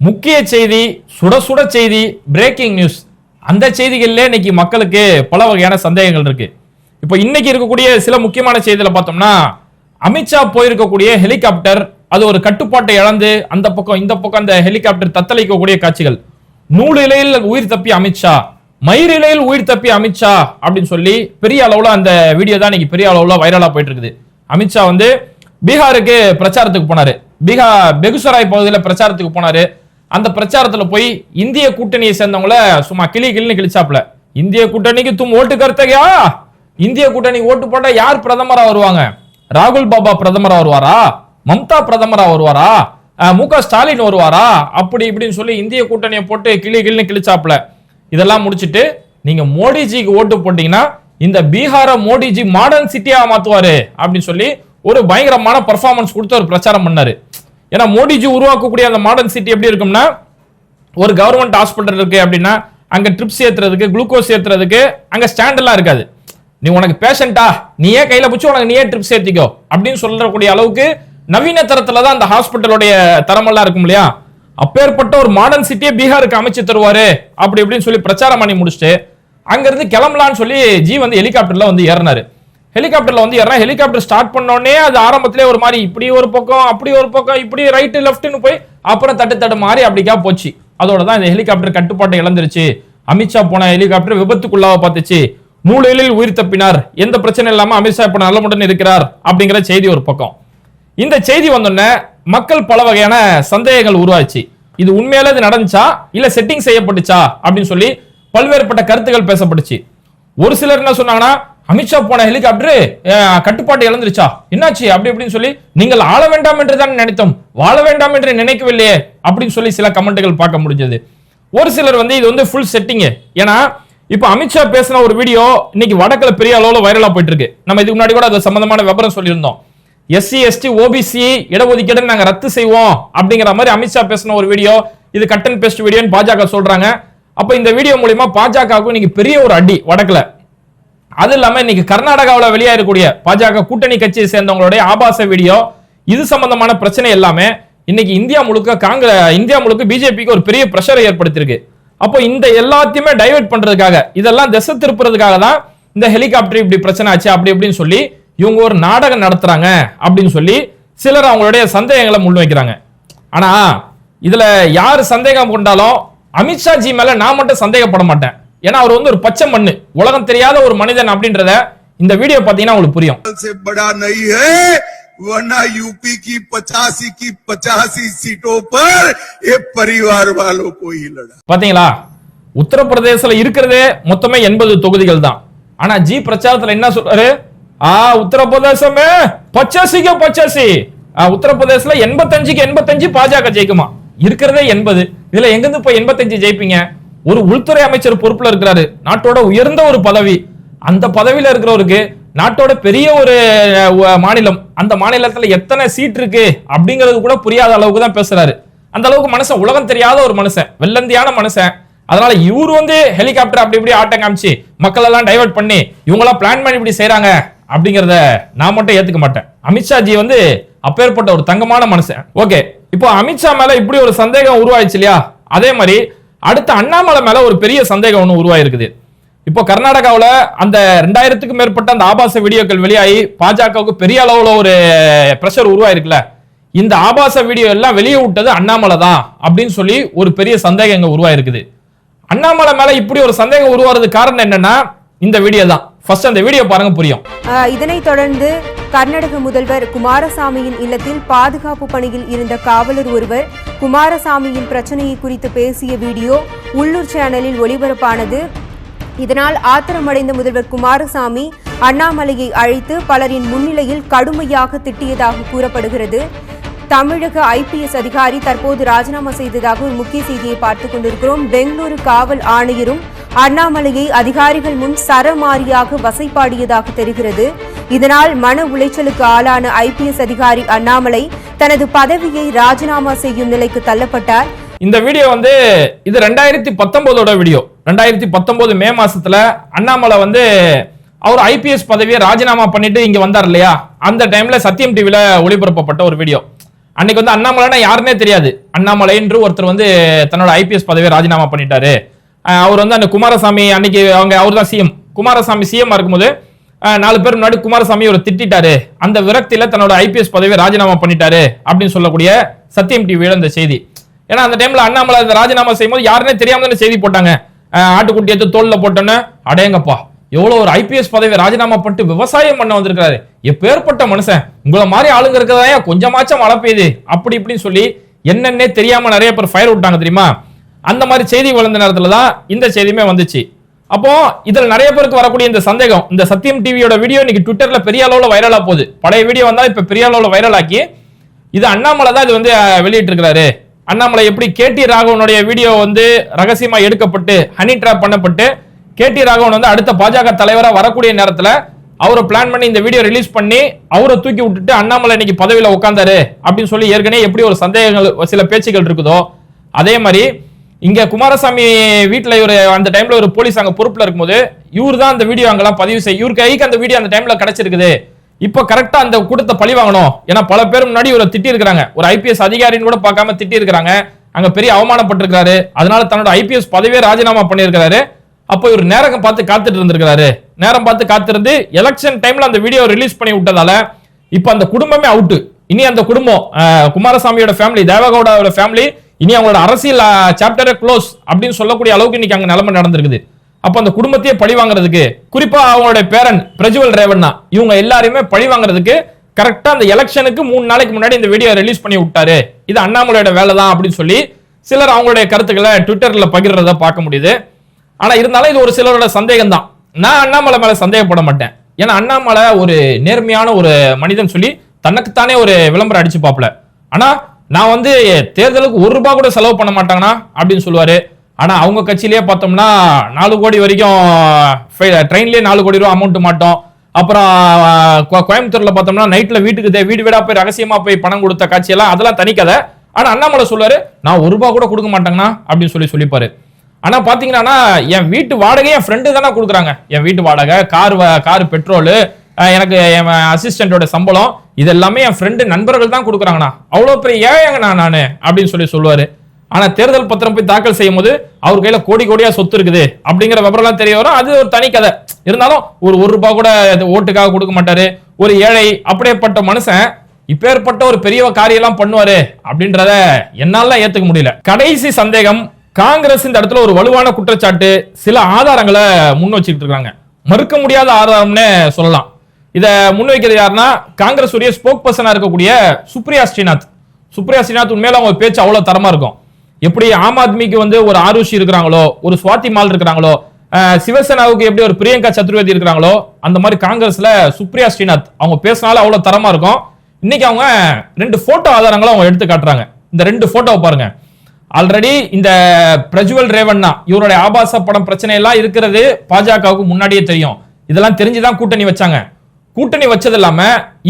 முக்கிய செய்தி சுட சுட செய்தி பிரேக்கிங் நியூஸ் அந்த செய்திகளில் இன்னைக்கு மக்களுக்கு பல வகையான சந்தேகங்கள் இருக்கு. இப்போ இன்னைக்கு இருக்கக்கூடிய சில முக்கியமான செய்தியில பார்த்தோம்னா அமித்ஷா போயிருக்கக்கூடிய ஹெலிகாப்டர் அது ஒரு கட்டுப்பாட்டை இழந்து அந்த பக்கம் இந்த பக்கம் அந்த ஹெலிகாப்டர் தத்தளிக்கக்கூடிய காட்சிகள். நூறு இலையில் உயிர் தப்பி அமித்ஷா மயிர் இலையில் உயிர் தப்பி அமித்ஷா அப்படின்னு சொல்லி பெரிய அளவுல அந்த வீடியோ தான் இன்னைக்கு பெரிய அளவுல வைரலா போயிட்டு இருக்குது அமித்ஷா வந்து பீகாருக்கு பிரச்சாரத்துக்கு போனாரு. பீகார் பெகுசராய் பகுதியில் பிரச்சாரத்துக்கு போனாரு. அந்த பிரச்சாரத்துல போய் இந்திய கூட்டணியை சேர்ந்தவங்கள சும்மா கிளி கிளின்னு கிழிச்சாப்ல இந்திய கூட்டணிக்கு தும் ஓட்டு கருத்தையா இந்திய கூட்டணி ஓட்டு போட்டா யார் பிரதமரா வருவாங்க? ராகுல் பாபா பிரதமரா வருவாரா? மம்தா பிரதமரா வருவாரா? மு க ஸ்டாலின் வருவாரா? அப்படி இப்படின்னு சொல்லி இந்திய கூட்டணியை போட்டு கிளி கிளின்னு கிழிச்சாப்ல இதெல்லாம் முடிச்சிட்டு நீங்க மோடிஜிக்கு ஓட்டு போட்டீங்கன்னா இந்த பீகார மோடிஜி மாடர்ன் சிட்டியா மாத்துவாரு அப்படின்னு சொல்லி ஒரு பயங்கரமான பர்ஃபார்மன்ஸ் கொடுத்து ஒரு பிரச்சாரம் பண்ணாரு. ஏன்னா மோடிஜி உருவாக்கக்கூடிய அந்த மாடர்ன் சிட்டி எப்படி இருக்கும்னா ஒரு கவர்மெண்ட் ஹாஸ்பிட்டல் இருக்கு அப்படின்னா அங்க ட்ரிப்ஸ் ஏத்துறதுக்கு குளுக்கோஸ் ஏத்துறதுக்கு அங்க ஸ்டாண்ட் எல்லாம் இருக்காது. நீ உனக்கு பேஷண்டா நீயே கையில பிடிச்சி உனக்கு நீயே ட்ரிப்ஸ் ஏத்திக்கோ அப்படின்னு சொல்லக்கூடிய அளவுக்கு நவீன தரத்துல தான் அந்த ஹாஸ்பிட்டலுடைய தரமெல்லாம் இருக்கும் இல்லையா? அப்பேற்பட்ட ஒரு மாடர்ன் சிட்டியை பீகாருக்கு அமைச்சு தருவாரு அப்படி இப்படின்னு சொல்லி பிரச்சாரம் பண்ணி முடிச்சுட்டு அங்கேருந்து கிளம்பலான்னு சொல்லி ஜி வந்து ஹெலிகாப்டர்ல வந்து ஏறினாரு. ஹெலிகாப்டர்ல வந்து ஏறா ஹெலிகாப்டர் ஸ்டார்ட் பண்ணோடனே அது ஆரம்பத்திலே ஒரு மாதிரி இப்படி ஒரு பக்கம் அப்படி ஒரு பக்கம் இப்படி ரைட்டு லெஃப்ட்னு போய் அப்புறம் தட்டு தட்டு மாறி அப்படிக்கா போச்சு. அதோட தான் இந்த ஹெலிகாப்டர் கட்டுப்பாட்டை இழந்துருச்சு. அமித்ஷா போன ஹெலிகாப்டர் விபத்துக்குள்ளாக பார்த்துச்சு. நூலில் உயிர் தப்பினார். எந்த பிரச்சனை இல்லாம அமித்ஷா இப்ப நல்லமுடன் இருக்கிறார் அப்படிங்கிற செய்தி ஒரு பக்கம். இந்த செய்தி வந்தோடனே மக்கள் பல வகையான சந்தேகங்கள் உருவாச்சு. இது உண்மையில இது நடந்துச்சா? இல்ல செட்டிங் செய்யப்பட்டுச்சா? அப்படின்னு சொல்லி பல்வேறுபட்ட கருத்துக்கள் பேசப்பட்டுச்சு. ஒரு சிலர் என்ன சொன்னாங்கன்னா அமித்ஷா போன ஹெலிகாப்டர் கட்டுப்பாட்டு இழந்துருச்சா? என்னாச்சு? அப்படி இப்படின்னு சொல்லி நீங்கள் ஆள வேண்டாம் என்று தான் நினைத்தோம். வாழ வேண்டாம் என்று நினைக்கவில்லையே அப்படின்னு சொல்லி சில கமெண்ட்டுகள் பார்க்க முடிஞ்சது. ஒரு சிலர் வந்து இது வந்து ஃபுல் செட்டிங் ஏன்னா இப்போ அமித்ஷா பேசின ஒரு வீடியோ இன்னைக்கு வடக்கில் பெரிய அளவில் வைரலாக போயிட்டு இருக்கு நம்ம இதுக்கு முன்னாடி கூட அது சம்பந்தமான விவரம் சொல்லியிருந்தோம். எஸ்சி எஸ்டி ஓபிசி இடஒதுக்கீடு நாங்கள் ரத்து செய்வோம் அப்படிங்கிற மாதிரி அமித்ஷா பேசின ஒரு வீடியோ. இது கட் அண்ட் பேஸ்ட் வீடியோன்னு பாஜக சொல்றாங்க. அப்போ இந்த வீடியோ மூலியமா பாஜகவுக்கு இன்னைக்கு பெரிய ஒரு அடி வடக்கில். அது இல்லாம இன்னைக்கு கர்நாடகாவில் வெளியாகக்கூடிய பாஜக கூட்டணி கட்சியை சேர்ந்தவங்களுடைய ஆபாச வீடியோ இது சம்பந்தமான பிரச்சனை எல்லாமே இன்னைக்கு இந்தியா முழுக்க காங்கிரஸ் இந்தியா முழுக்க பிஜேபிக்கு ஒரு பெரிய ப்ரெஷரை ஏற்படுத்தியிருக்கு. அப்போ இந்த எல்லாத்தையுமே டைவர்ட் பண்றதுக்காக இதெல்லாம் திசை திருப்புறதுக்காக தான் இந்த ஹெலிகாப்டர் இப்படி பிரச்சனை ஆச்சு அப்படி இப்படின்னு சொல்லி இவங்க ஒரு நாடகம் நடத்துறாங்க அப்படின்னு சொல்லி சிலர் அவங்களுடைய சந்தேகங்களை முன் வைக்கிறாங்க. ஆனா இதுல யார் சந்தேகம் கொண்டாலும் அமித்ஷா ஜி மேல நான் மட்டும் சந்தேகப்பட மாட்டேன். ஏன்னா அவர் வந்து ஒரு பச்சை மண்ணு உலகம் தெரியாத ஒரு மனிதன் அப்படின்றத இந்த வீடியோ பாத்தீங்கன்னா உங்களுக்கு புரியும் से बड़ा नहीं है वरना यूपी की पचासी की पचासी सीटों पर ये परिवार वालों को ही लड़ा பாத்தீங்களா உத்தரப்பிரதேசல இருக்கிறதே மொத்தமே எண்பது தொகுதிகள் தான் ஆனா ஜி பிரச்சாரத்துல என்ன சொல்றாரு ஆ உத்தரப்பிரதேசமே பச்சாசிக்கு பச்சாசி ஆ, உத்தரப்பிரதேசல எண்பத்தஞ்சுக்கு எண்பத்தஞ்சு பாஜக ஜெயிக்குமா இருக்கிறதே எண்பது இதுல எங்கிருந்து போய் எண்பத்தஞ்சு ஜெயிப்பீங்க ஒரு உள்துறை அமைச்சர் பொறுப்புல இருக்கிறாரு. நாட்டோட உயர்ந்த ஒரு பதவி. அந்த பதவியில இருக்கிறவருக்கு நாட்டோட பெரிய ஒரு மாநிலம் அந்த மாநிலத்துல எத்தனை சீட் இருக்கு அப்படிங்கிறது கூட புரியாத அளவுக்கு தான் பேசுறாரு. அந்த அளவுக்கு மனுஷன் உலகம் தெரியாத ஒரு மனுஷன் வெள்ளந்தியான மனுஷன். அதனால இவர் வந்து ஹெலிகாப்டர் அப்படி இப்படி ஆட்டம் காமிச்சு மக்கள் எல்லாம் டைவர்ட் பண்ணி இவங்களாம் பிளான் பண்ணி இப்படி செய்யறாங்க அப்படிங்கறத நான் மட்டும் ஏத்துக்க மாட்டேன். அமித்ஷா ஜி வந்து அப்பேற்பட்ட ஒரு தங்கமான மனுஷன். ஓகே. இப்போ அமித்ஷா மேல இப்படி ஒரு சந்தேகம் உருவாயிடுச்சு இல்லையா? அதே மாதிரி அடுத்த அண்ணாமலை மேல ஒரு பெரிய சந்தேகம் ஒன்று உருவாயிருக்குது. இப்போ கர்நாடகாவில் அந்த ரெண்டாயிரத்துக்கும் மேற்பட்ட அந்த ஆபாச வீடியோக்கள் வெளியாகி பாஜகவுக்கு பெரிய அளவில் ஒரு ப்ரெஷர் உருவாயிருக்குல்ல. இந்த ஆபாச வீடியோ எல்லாம் வெளியே விட்டது அண்ணாமலை தான் அப்படின்னு சொல்லி ஒரு பெரிய சந்தேகம் இங்கே உருவாயிருக்குது. அண்ணாமலை மேலே இப்படி ஒரு சந்தேகம் உருவாகிறது காரணம் என்னன்னா இந்த வீடியோ தான். ஃபர்ஸ்ட் அந்த வீடியோ பாருங்க புரியும். இதனைத் தொடர்ந்து கர்நாடக முதல்வர் குமாரசாமியின் இல்லத்தில் பாதுகாப்பு பணியில் இருந்த காவலர் ஒருவர் குமாரசாமியின் பிரச்சனையை குறித்து பேசிய வீடியோ உள்ளூர் சேனலில் ஒளிபரப்பானது. இதனால் ஆத்திரமடைந்த முதல்வர் குமாரசாமி அண்ணாமலையை அழைத்து பலரின் முன்னிலையில் கடுமையாக திட்டியதாக கூறப்படுகிறது. தமிழக ஐபிஎஸ் அதிகாரி தற்போது ராஜினாமா செய்ததாக ஒரு முக்கிய செய்தியை பார்த்துக் கொண்டிருக்கிறோம். பெங்களூரு காவல் ஆணையரும் அண்ணாமலையை அதிகாரிகள் முன் சரமாரியாக வசைப்பாடியதாக தெரிகிறது. இதனால் மன உளைச்சலுக்கு ஆளான ஐபிஎஸ் அதிகாரி அண்ணாமலை தனது பதவியை ராஜினாமா செய்யும் நிலைக்கு தள்ளப்பட்டார். இந்த வீடியோ வந்து இது ரெண்டாயிரத்தி பத்தொன்பதோட வீடியோ. ரெண்டாயிரத்தி பத்தொன்பது மே மாசத்துல அண்ணாமலை வந்து அவர் ஐபிஎஸ் பதவியை ராஜினாமா பண்ணிட்டு இங்க வந்தார் இல்லையா? அந்த டைம்ல சத்தியம் டிவில ஒளிபரப்பப்பட்ட ஒரு வீடியோ. அன்னைக்கு வந்து அண்ணாமலைன்னா யாருன்னே தெரியாது. அண்ணாமலை என்று ஒருத்தர் வந்து தன்னோட ஐபிஎஸ் பதவியை ராஜினாமா பண்ணிட்டாரு. அவர் வந்து அந்த குமாரசாமி அன்னைக்கு அவங்க அவர் தான் சிஎம் குமாரசாமி சிஎம் இருக்கும்போது நாலு பேர் முன்னாடி குமாரசாமி அவர் திட்டிட்டாரு. அந்த விரக்தியில தன்னோட ஐபிஎஸ் பதவியை ராஜினாமா பண்ணிட்டாரு அப்படின்னு சொல்லக்கூடிய சத்தியம் டிவியில இந்த செய்தி. ஏன்னா அந்த டைம்ல அண்ணாமலை அந்த ராஜினாமா செய்யும்போது யாருன்னே தெரியாம தானே செய்தி போட்டாங்க. ஆட்டுக்குட்டி எடுத்து தோல்ல போட்டோன்னு அடேங்கப்பா எவ்வளவு ஒரு ஐபிஎஸ் பதவியை ராஜினாமா பண்ணிட்டு விவசாயம் பண்ண வந்திருக்காரு எப்பேற்பட்ட மனுஷன். உங்களை மாதிரி ஆளுங்க இருக்கிறதா கொஞ்சமாச்சும் மழை பெய்யுது அப்படி இப்படின்னு சொல்லி என்னன்னே தெரியாம நிறைய பேர் ஃபயர் விட்டாங்க தெரியுமா? அந்த மாதிரி செய்தி வளர்ந்த நேரத்தில் தான் இந்த செய்தியுமே வந்துச்சு. அப்போ இதுல நிறைய பேருக்கு வரக்கூடிய இந்த சந்தேகம் இந்த சத்தியம் டிவியோட வீடியோ இன்னைக்கு ட்விட்டர்ல பெரிய அளவுல வைரலா போகுது. பழைய வீடியோ வந்தா இப்ப பெரிய அளவுல வைரலாக்கி இது அண்ணாமலை தான் இது வந்து வெளியிட்டு இருக்கிறாரு அண்ணாமலை எப்படி கேடி ராகவனுடைய வீடியோ வந்து ரகசியமா எடுக்கப்பட்டு ஹனி ட்ராப் பண்ணப்பட்டு கேடி ராகவன் வந்து அடுத்த பாஜக தலைவரா வரக்கூடிய நேரத்துல அவரை பிளான் பண்ணி இந்த வீடியோ ரிலீஸ் பண்ணி அவரை தூக்கி விட்டுட்டு அண்ணாமலை இன்னைக்கு பதவியில உட்காந்தாரு அப்படின்னு சொல்லி ஏற்கனவே எப்படி ஒரு சந்தேகங்கள் சில பேச்சுகள் இருக்குதோ அதே மாதிரி இங்க குமாரசாமி வீட்டுல இவர் அந்த டைம்ல ஒரு போலீஸ் அங்க பொறுப்புல இருக்கும்போது இவர் தான் அந்த வீடியோ அங்கெல்லாம் பதிவு செய்ய இவருக்கு கைக்கு அந்த வீடியோ அந்த டைம்ல கிடைச்சிருக்குது. இப்போ கரெக்டா அந்த கூட்டத்தை பழி வாங்கணும். ஏன்னா பல பேர் முன்னாடி இவரை திட்டி இருக்கிறாங்க ஒரு ஐபிஎஸ் அதிகாரின்னு கூட பார்க்காம திட்டி இருக்கிறாங்க அங்க பெரிய அவமானப்பட்டிருக்காரு அதனால தன்னோட ஐபிஎஸ் பதவியே ராஜினாமா பண்ணியிருக்காரு அப்போ இவர் நேரம் பார்த்து காத்துட்டு இருந்திருக்காரு நேரம் பார்த்து காத்திருந்து எலெக்ஷன் டைம்ல அந்த வீடியோ ரிலீஸ் பண்ணி விட்டதால இப்போ அந்த குடும்பமே அவுட்டு இனி அந்த குடும்பம் குமாரசாமியோட ஃபேமிலி தேவகவுடாவோட ஃபேமிலி இனி அவங்களோட அரசியல் சாப்டரே க்ளோஸ் அப்படின்னு சொல்லக்கூடிய அளவுக்கு இன்னைக்கு அங்கே நிலைமை நடந்திருக்குது. அப்போ அந்த குடும்பத்தையே பழி வாங்குறதுக்கு குறிப்பாக அவங்களுடைய பேரன் பிரஜுவல் ரேவண்ணா இவங்க எல்லாரையுமே பழி வாங்குறதுக்கு கரெக்டாக அந்த எலெக்ஷனுக்கு மூணு நாளைக்கு முன்னாடி இந்த வீடியோ ரிலீஸ் பண்ணி விட்டாரு. இது அண்ணாமலையோட வேலை தான் அப்படின்னு சொல்லி சிலர் அவங்களுடைய கருத்துக்களை ட்விட்டரில் பகிர்றத பார்க்க முடியுது. ஆனால் இருந்தாலும் இது ஒரு சிலரோட சந்தேகம் தான் நான் அண்ணாமலை மேலே சந்தேகப்பட மாட்டேன். ஏன்னா அண்ணாமலை ஒரு நேர்மையான ஒரு மனிதன் சொல்லி தனக்குத்தானே ஒரு விளம்பரம் அடிச்சு பார்ப்பல. ஆனால் நான் வந்து தேர்தலுக்கு ஒரு ரூபா கூட செலவு பண்ண மாட்டாங்கண்ணா அப்படின்னு சொல்லுவாரு. ஆனா அவங்க கட்சியிலேயே பார்த்தோம்னா நாலு கோடி வரைக்கும் ட்ரெயின்லயே நாலு கோடி ரூபா அமௌண்ட் மாட்டோம். அப்புறம் கோ- கோயம்புத்தூர்ல பார்த்தோம்னா நைட்ல வீட்டுக்கு வீடு வீடா போய் ரகசியமா போய் பணம் கொடுத்த காட்சியெல்லாம் அதெல்லாம் தனிக்கதை ஆனா அண்ணாமலை சொல்லுவாரு நான் ஒரு ரூபா கூட கொடுக்க மாட்டேங்கண்ணா அப்படின்னு சொல்லி சொல்லிப்பாரு. ஆனா பாத்தீங்கன்னா என் வீட்டு வாடகை என் ஃப்ரெண்டு தானே கொடுக்குறாங்க. என் வீட்டு வாடகை கார் கார் பெட்ரோலு எனக்கு என் அசிஸ்டண்டோட சம்பளம் இதெல்லாமே என் ஃப்ரெண்டு நண்பர்கள் தான் கொடுக்குறாங்கண்ணா. அவ்வளோ பெரிய ஏழைங்கண்ணா நான் அப்படின்னு சொல்லி சொல்லுவார். ஆனால் தேர்தல் பத்திரம் போய் தாக்கல் செய்யும் போது அவர் கையில் கோடி கோடியாக சொத்து இருக்குது அப்படிங்கிற விவரம்லாம் தெரிய வரும். அது ஒரு தனி கதை. இருந்தாலும் ஒரு ஒரு ரூபா கூட ஓட்டுக்காக கொடுக்க மாட்டாரு. ஒரு ஏழை அப்படியேப்பட்ட மனுஷன் இப்பேற்பட்ட ஒரு பெரிய காரியெல்லாம் பண்ணுவாரு அப்படின்றத என்னால ஏத்துக்க முடியல. கடைசி சந்தேகம் காங்கிரஸ் இந்த இடத்துல ஒரு வலுவான குற்றச்சாட்டு சில ஆதாரங்களை முன் வச்சுக்கிட்டு இருக்காங்க. மறுக்க முடியாத ஆதாரம்னே சொல்லலாம். இதை முன்வைக்கிறது யாருன்னா காங்கிரஸ் உடைய ஸ்போக் பர்சனா இருக்கக்கூடிய சுப்ரியா ஸ்ரீநாத். சுப்ரியா ஸ்ரீநாத் உண்மையில அவங்க பேச்சு அவ்வளவு தரமா இருக்கும். எப்படி ஆம் ஆத்மிக்கு வந்து ஒரு ஆருஷி இருக்கிறாங்களோ ஒரு சுவாதி மால் இருக்கிறாங்களோ சிவசேனாவுக்கு எப்படி ஒரு பிரியங்கா சதுர்வேதி இருக்கிறாங்களோ அந்த மாதிரி காங்கிரஸ்ல சுப்ரியா ஸ்ரீநாத். அவங்க பேசினாலும் அவ்வளவு தரமா இருக்கும். இன்னைக்கு அவங்க ரெண்டு போட்டோ ஆதாரங்களும் அவங்க எடுத்து காட்டுறாங்க. இந்த ரெண்டு போட்டோவை பாருங்க. ஆல்ரெடி இந்த பிரஜுவல் ரேவண்ணா இவருடைய ஆபாச படம் பிரச்சனை எல்லாம் இருக்கிறது பாஜகவுக்கு முன்னாடியே தெரியும். இதெல்லாம் தெரிஞ்சுதான் கூட்டணி வச்சாங்க. கூட்டணி வச்சது இல்லாம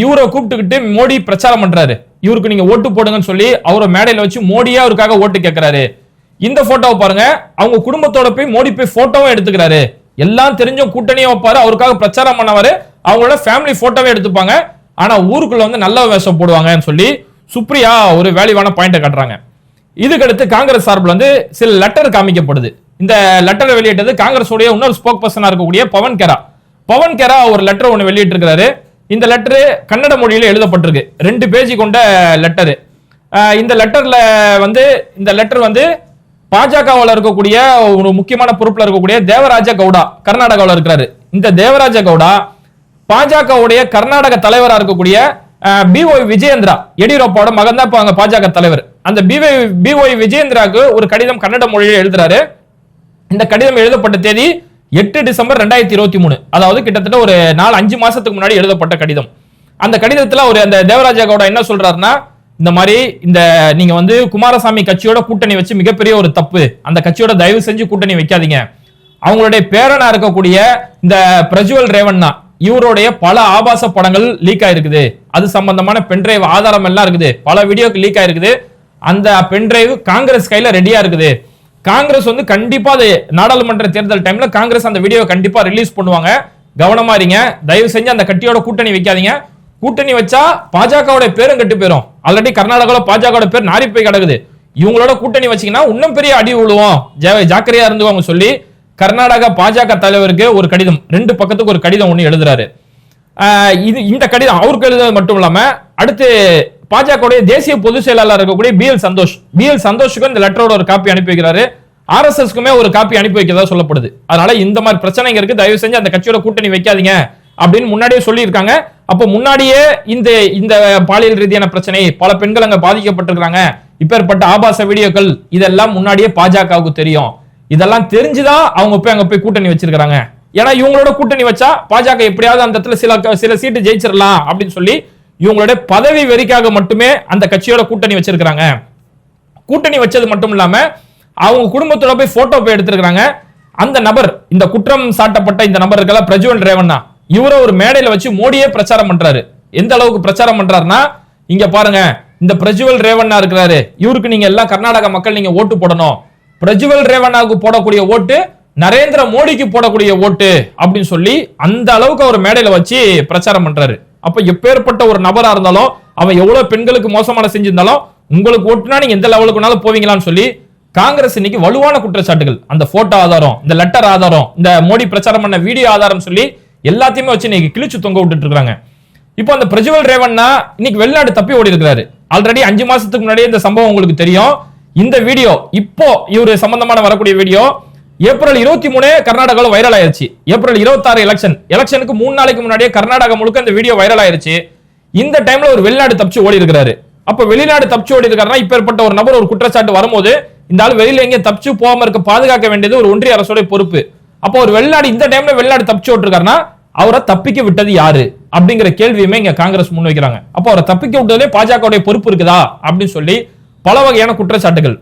இவரை கூப்பிட்டுக்கிட்டு மோடி பிரச்சாரம் பண்றாரு. இவருக்கு நீங்க ஓட்டு போடுங்கன்னு சொல்லி அவரை மேடையில வச்சு மோடியா அவருக்காக ஓட்டு கேட்கிறாரு இந்த போட்டோவை பாருங்க. அவங்க குடும்பத்தோட போய் மோடி போய் போட்டோவும் எடுத்துக்கிறாரு. எல்லாம் தெரிஞ்சும் கூட்டணியும் வைப்பாரு. அவருக்காக பிரச்சாரம் பண்ணவாரு. அவங்களோட ஃபேமிலி போட்டோவே எடுத்துப்பாங்க. ஆனா ஊருக்குள்ள வந்து நல்ல வேஷம் போடுவாங்கன்னு சொல்லி சுப்ரியா ஒரு வேல்யூவான பாயிண்ட காட்டுறாங்க. இதுக்கடுத்து காங்கிரஸ் சார்பில் வந்து சில லெட்டர் காமிக்கப்படுது. இந்த லெட்டரை வெளியிட்டது காங்கிரஸ் உடைய இன்னொரு ஸ்போக் பர்சனா இருக்கக்கூடிய பவன் கெரா. பவன் கெரா ஒரு லெட்டர் ஒன்று வெளியிட்டிருக்கிறாரு. இந்த லெட்டரு கன்னட மொழியில் எழுதப்பட்டிருக்கு. ரெண்டு பேஜ் கொண்ட லெட்டரு இந்த லெட்டரில் வந்து இந்த லெட்டர் வந்து பாஜகவில் இருக்கக்கூடிய ஒரு முக்கியமான பொறுப்பில் இருக்கக்கூடிய தேவராஜ கவுடா கர்நாடகாவில் இருக்கிறாரு. இந்த தேவராஜ கவுடா பாஜகவுடைய கர்நாடக தலைவராக இருக்கக்கூடிய பிஓய் விஜயேந்திரா எடியூரப்பாவோட மகன் தான் இப்போ அங்க பாஜக தலைவர். அந்த பிஓய் பிஓய் விஜயேந்திராவுக்கு ஒரு கடிதம் கன்னட மொழியில் எழுதுறாரு. இந்த கடிதம் எழுதப்பட்ட தேதி எட்டு டிசம்பர் ரெண்டாயிரத்தி இருபத்தி மூணு. அதாவது கிட்டத்தட்ட ஒரு நாலு அஞ்சு மாசத்துக்கு முன்னாடி எழுதப்பட்ட கடிதம். அந்த கடிதத்துல ஒரு அந்த தேவராஜா கவுடா என்ன சொல்றாருன்னா இந்த மாதிரி இந்த நீங்க வந்து குமாரசாமி கட்சியோட கூட்டணி வச்சு மிகப்பெரிய ஒரு தப்பு. அந்த கட்சியோட தயவு செஞ்சு கூட்டணி வைக்காதீங்க. அவங்களுடைய பேரனா இருக்கக்கூடிய இந்த பிரஜுவல் ரேவண்ணா இவருடைய பல ஆபாச படங்கள் லீக் ஆயிருக்குது. அது சம்பந்தமான பென்டிரைவ் ஆதாரம் எல்லாம் இருக்குது. பல வீடியோக்கு லீக் ஆயிருக்குது. அந்த பென்டிரைவ் காங்கிரஸ் கையில ரெடியா இருக்குது. காங்கிரஸ் வந்து கண்டிப்பா அது நாடாளுமன்ற தேர்தல் டைம்ல காங்கிரஸ் அந்த வீடியோவை கண்டிப்பா ரிலீஸ் பண்ணுவாங்க. கவனமா இருங்க. தயவு செஞ்சு அந்த கட்டியோட கூட்டணி வைக்காதீங்க. கூட்டணி வச்சா பாஜகவோட பேரும் கெட்டு போயிடும் ஆல்ரெடி கர்நாடகாவில் பாஜகவோட பேர் நாரி போய் கிடக்குது. இவங்களோட கூட்டணி வச்சீங்கன்னா இன்னும் பெரிய அடி விழுவோம். ஜா- ஜாக்கிரதையா இருந்துவாங்க சொல்லி கர்நாடகா பாஜக தலைவருக்கு ஒரு கடிதம். ரெண்டு பக்கத்துக்கு ஒரு கடிதம் ஒன்று எழுதுறாரு. இது இந்த கடிதம் அவருக்கு எழுதுறது மட்டும் இல்லாம அடுத்து பாஜகவுடைய தேசிய பொதுச் செயலாளர் இருக்கக்கூடிய B L Santhosh. B L சந்தோஷுக்கும் இந்த லெட்டரோட ஒரு காப்பி அனுப்பி வைக்கிறாரு. ஆர்எஸ்எஸ்க்குமே ஒரு காப்பி அனுப்பி வைக்கிறதா சொல்லப்படுது. அதனால இந்த மாதிரி பிரச்சனைங்க இருக்கு. தயவு செஞ்சு அந்த கட்சியோட கூட்டணி வைக்காதீங்க அப்படின்னு முன்னாடியே சொல்லியிருக்காங்க. அப்போ முன்னாடியே இந்த இந்த பாலியல் ரீதியான பிரச்சனை பல பெண்கள் அங்க பாதிக்கப்பட்டிருக்கிறாங்க. இப்பேற்பட்ட ஆபாச வீடியோக்கள் இதெல்லாம் முன்னாடியே பாஜகவுக்கு தெரியும். இதெல்லாம் தெரிஞ்சுதான் அவங்க போய் அங்க போய் கூட்டணி வச்சிருக்காங்க ஏன்னா இவங்களோட கூட்டணி வச்சா பாஜக எப்படியாவது அந்த இடத்துல சில சில சீட்டு ஜெயிச்சிடலாம் அப்படின்னு சொல்லி இவங்களுடைய பதவி வெறிக்காக மட்டுமே அந்த கட்சியோட கூட்டணி வச்சிருக்கிறாங்க. கூட்டணி வச்சது மட்டும் இல்லாம அவங்க குடும்பத்தோட போய் போட்டோ போய் எடுத்திருக்கிறாங்க. அந்த நபர் இந்த குற்றம் சாட்டப்பட்ட இந்த நபர் இருக்கல பிரஜுவல் ரேவண்ணா. இவரை ஒரு மேடையில வச்சு மோடியே பிரச்சாரம் பண்றாரு. எந்த அளவுக்கு பிரச்சாரம் பண்றாருன்னா இங்க பாருங்க இந்த பிரஜ்வல் ரேவண்ணா இருக்கிறாரு. இவருக்கு நீங்க எல்லாம் கர்நாடக மக்கள் நீங்க ஓட்டு போடணும். பிரஜ்வல் ரேவண்ணாவுக்கு போடக்கூடிய ஓட்டு நரேந்திர மோடிக்கு போடக்கூடிய ஓட்டு அப்படின்னு சொல்லி அந்த அளவுக்கு அவர் மேடையில வச்சு பிரச்சாரம் பண்றாரு. அப்ப எப்பேற்பட்ட ஒரு நபரா இருந்தாலும் அவன் எவ்வளவு பெண்களுக்கு மோசமான செஞ்சிருந்தாலும் உங்களுக்கு ஓட்டுனா நீங்க எந்த லெவலுக்கு வேணாலும் போவீங்களான்னு சொல்லி காங்கிரஸ் இன்னைக்கு வலுவான குற்றச்சாட்டுகள். அந்த போட்டோ ஆதாரம் இந்த லெட்டர் ஆதாரம் இந்த மோடி பிரச்சாரம் பண்ண வீடியோ ஆதாரம் சொல்லி எல்லாத்தையுமே வச்சு இன்னைக்கு கிழிச்சு தொங்க விட்டுட்டு இருக்காங்க. இப்போ அந்த பிரஜ்வல் ரேவன்னா இன்னைக்கு வெளிநாடு தப்பி ஓடி இருக்கிறாரு ஆல்ரெடி அஞ்சு மாசத்துக்கு முன்னாடியே இந்த சம்பவம் உங்களுக்கு தெரியும். இந்த வீடியோ இப்போ இவரு சம்பந்தமான வரக்கூடிய வீடியோ ஏப்ரல் இருபத்தி மூணு கர்நாடகாவில் வைரல் ஆயிருச்சு. ஏப்ரல் இருபத்தாறு எலெக்ஷன் எலெக்ஷனுக்கு மூணு நாளைக்கு முன்னாடியே கர்நாடகா முழுக்க இந்த வீடியோ வைரல் ஆயிருச்சு. இந்த டைம்ல ஒரு வெளிநாடு தப்பிச்சு ஓடி இருக்கிறாரு. அப்ப வெளிநாடு தப்பிச்சு ஓடி இருக்காருன்னா இப்பேற்பட்ட ஒரு நபர் ஒரு குற்றச்சாட்டு வரும்போது இந்த ஆள் வெளியில எங்க தப்பிச்சு போகாம இருக்க பாதுகாக்க வேண்டியது ஒரு ஒன்றிய அரசோட பொறுப்பு. அப்போ ஒரு வெளிநாடு இந்த டைம்ல வெளிநாடு தப்பிச்சு ஓட்டிருக்காருன்னா அவரை தப்பிக்க விட்டது யாரு? அப்படிங்கிற கேள்வியுமே இங்க காங்கிரஸ் முன்வைக்கிறாங்க. அப்போ அவரை தப்பிக்க விட்டதே பாஜகவுடைய பொறுப்பு இருக்குதா? அப்படின்னு சொல்லி பல வகையான குற்றச்சாட்டுகள்.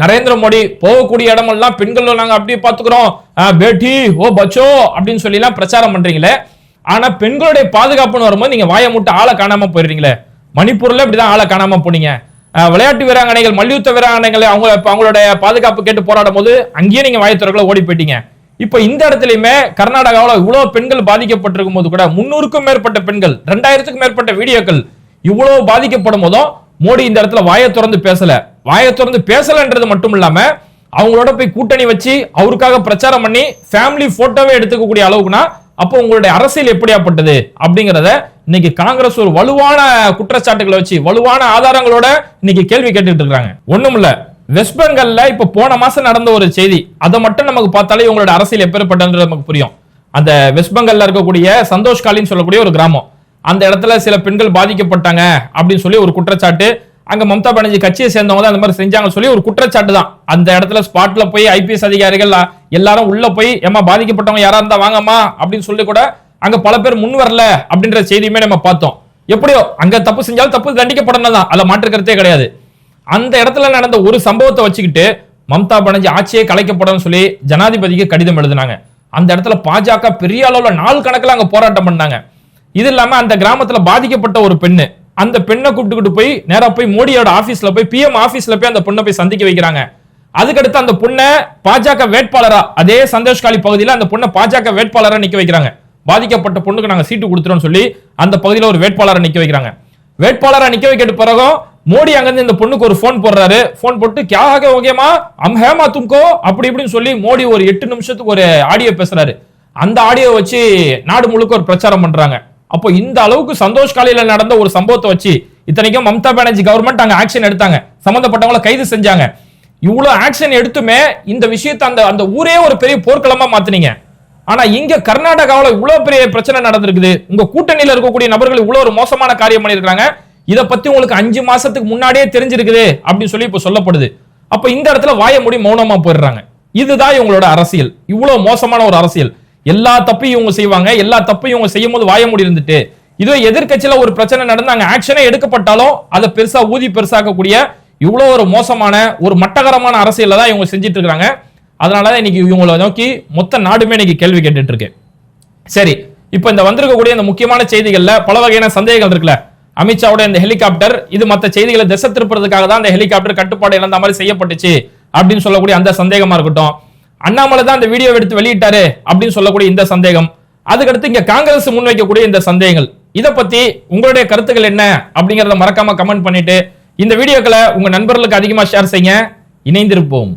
நரேந்திர மோடி போகக்கூடிய இடமெல்லாம் பெண்கள் நாங்கள் அப்படியே பார்த்துக்கிறோம். பேட்டி ஓ பச்சோ அப்படின்னு சொல்லிலாம் பிரச்சாரம் பண்றீங்களே. ஆனா பெண்களுடைய பாதுகாப்புன்னு வரும்போது நீங்க வாயை மூட்டு ஆளை காணாம போயிடுறீங்களே. மணிப்பூர்ல இப்படிதான் ஆளை காணாம போனீங்க. விளையாட்டு வீராங்கனைகள் மல்யுத்த வீராங்கனைகளை அவங்க இப்போ அவங்களுடைய பாதுகாப்பு கேட்டு போராடும் போது அங்கேயே நீங்க வாயத்துறைகளை ஓடி போயிட்டீங்க. இப்ப இந்த இடத்துலயுமே கர்நாடகாவில் இவ்வளவு பெண்கள் பாதிக்கப்பட்டிருக்கும் போது கூட முன்னூறுக்கும் மேற்பட்ட பெண்கள் ரெண்டாயிரத்துக்கும் மேற்பட்ட வீடியோக்கள் இவ்வளவு பாதிக்கப்படும் போதும் மோடி இந்த இடத்துல வாயை திறந்து பேசல. வாயை திறந்து பேசலன்றது மட்டும் இல்லாம அவங்களோட போய் கூட்டணி வச்சு அவருக்காக பிரச்சாரம் பண்ணி ஃபேமிலி போட்டோவே எடுத்துக்கக்கூடிய அளவுக்குனா அப்போ உங்களுடைய அரசியல் எப்படியாப்பட்டது? அப்படிங்கிறத இன்னைக்கு காங்கிரஸ் ஒரு வலுவான குற்றச்சாட்டுகளை வச்சு வலுவான ஆதாரங்களோட இன்னைக்கு கேள்வி கேட்டுட்டு இருக்காங்க. ஒண்ணும் இல்ல. வெஸ்ட் பெங்கால்ல இப்ப போன மாசம் நடந்த ஒரு செய்தி. அதை மட்டும் நமக்கு பார்த்தாலே உங்களோட அரசியல் எப்பேற்பட்டது நமக்கு புரியும். அந்த வெஸ்ட் பெங்கால்ல இருக்கக்கூடிய சந்தோஷ் காலின்னு சொல்லக்கூடிய ஒரு கிராமம். அந்த இடத்துல சில பெண்கள் பாதிக்கப்பட்டாங்க அப்படின்னு சொல்லி ஒரு குற்றச்சாட்டு. அங்க மம்தா பானர்ஜி கட்சியை சேர்ந்தவங்க தான் அந்த மாதிரி செஞ்சாங்கன்னு சொல்லி ஒரு குற்றச்சாட்டு தான். அந்த இடத்துல ஸ்பாட்ல போய் ஐபிஎஸ் அதிகாரிகள் எல்லாரும் உள்ள போய் ஏமா பாதிக்கப்பட்டவங்க யாரா இருந்தா வாங்கம்மா அப்படின்னு சொல்லி கூட அங்க பல பேர் முன் வரல அப்படின்ற செய்தியுமே நம்ம பார்த்தோம். எப்படியோ அங்க தப்பு செஞ்சாலும் தப்பு தண்டிக்கப்படணும் தான். அதை மாற்றுக்கிறதே கிடையாது. அந்த இடத்துல நடந்த ஒரு சம்பவத்தை வச்சுக்கிட்டு மம்தா பானர்ஜி ஆட்சியே கலைக்கப்படும் சொல்லி ஜனாதிபதிக்கு கடிதம் எழுதினாங்க. அந்த இடத்துல பாஜக பெரிய அளவுல நாள் கணக்கில் அங்க போராட்டம் பண்ணாங்க. இது இல்லாம அந்த கிராமத்துல பாதிக்கப்பட்ட ஒரு பெண்ணு. அந்த பெண்ணை கூப்பிட்டுக்கிட்டு போய் நேரா போய் மோடியோட ஆபீஸ்ல போய் பிஎம் ஆபீஸ்ல போய் அந்த பொண்ணை போய் சந்திக்க வைக்கிறாங்க. அதுக்கடுத்து அந்த பொண்ணை பாஜக வேட்பாளரா அதே சந்தோஷ்காலி பகுதியில அந்த பொண்ணை பாஜக வேட்பாளரா நிக்க வைக்கிறாங்க. பாதிக்கப்பட்ட பொண்ணுக்கு நாங்க சீட்டு கொடுத்துறோம்னு சொல்லி அந்த பகுதியில ஒரு வேட்பாளரை நிக்க வைக்கிறாங்க. வேட்பாளரா நிக்க வைக்கிட்டு பிறகும் மோடி அங்கிருந்து இந்த பொண்ணுக்கு ஒரு போன் போடுறாரு. போன் போட்டு கியாக ஓகேமா அம் ஹேமா தும்கோ? அப்படி இப்படின்னு சொல்லி மோடி ஒரு எட்டு நிமிஷத்துக்கு ஒரு ஆடியோ பேசுறாரு. அந்த ஆடியோ வச்சு நாடு முழுக்க ஒரு பிரச்சாரம் பண்றாங்க. அப்போ இந்த அளவுக்கு சந்தோஷ் காலையில நடந்த ஒரு சம்பவத்தை வச்சு இத்தனைக்கும் மம்தா பானர்ஜி கவர்மெண்ட் அங்க ஆக்ஷன் எடுத்தாங்க. சம்பந்தப்பட்டவங்கள கைது செஞ்சாங்க. இவ்வளவு ஆக்ஷன் எடுத்துமே இந்த விஷயத்தை அந்த அந்த ஊரே ஒரு பெரிய போர்க்களமா மாத்தினீங்க. ஆனா இங்க கர்நாடகாவில் இவ்வளவு பெரிய பிரச்சனை நடந்திருக்குது. உங்க கூட்டணியில இருக்கக்கூடிய நபர்கள் இவ்வளவு ஒரு மோசமான காரியம் பண்ணியிருக்காங்க இதை பத்தி உங்களுக்கு அஞ்சு மாசத்துக்கு முன்னாடியே தெரிஞ்சிருக்குது அப்படின்னு சொல்லி இப்ப சொல்லப்படுது. அப்ப இந்த இடத்துல வாய மூடி மௌனமா போயிடுறாங்க. இதுதான் இவங்களோட அரசியல். இவ்வளவு மோசமான ஒரு அரசியல். எல்லா தப்பையும் இவங்க செய்வாங்க எல்லா தப்பையும் இவங்க செய்யும் போது வாய மூடி இருந்துட்டு. இதுவே எதிர்கட்சியில ஒரு பிரச்சனை நடந்து அங்க ஆக்ஷனே எடுக்கப்பட்டாலும் அதை பெருசா ஊதி பெருசாக்கக்கூடிய இவ்வளோ ஒரு மோசமான ஒரு மட்டகரமான அரசியல தான் இவங்க செஞ்சுட்டு இருக்காங்க. அதனாலதான் இன்னைக்கு இவங்களை நோக்கி மொத்த நாடுமே இன்னைக்கு கேள்வி கேட்டுட்டு இருக்கு. சரி இப்போ இந்த வந்திருக்கக்கூடிய இந்த முக்கியமான செய்திகள்ல பல வகையான சந்தேகங்கள் இருக்குல்ல. அமித்ஷாவோட இந்த ஹெலிகாப்டர் இது மற்ற செய்திகளை திசை திருப்புறதுக்காக தான் அந்த ஹெலிகாப்டர் கட்டுப்பாடு இழந்த மாதிரி செய்யப்பட்டுச்சு அப்படின்னு சொல்லக்கூடிய அந்த சந்தேகமா இருக்கட்டும். அண்ணாமலை தான் அந்த வீடியோ எடுத்து வெளியிட்டாரு அப்படின்னு சொல்லக்கூடிய இந்த சந்தேகம். அதுக்கடுத்து இங்க காங்கிரஸ் முன்வைக்கக்கூடிய இந்த சந்தேகங்கள். இதை பத்தி உங்களுடைய கருத்துக்கள் என்ன அப்படிங்கறத மறக்காம கமெண்ட் பண்ணிட்டு இந்த வீடியோக்களை உங்க நண்பர்களுக்கு அதிகமா ஷேர் செய்ய இணைந்திருப்போம்.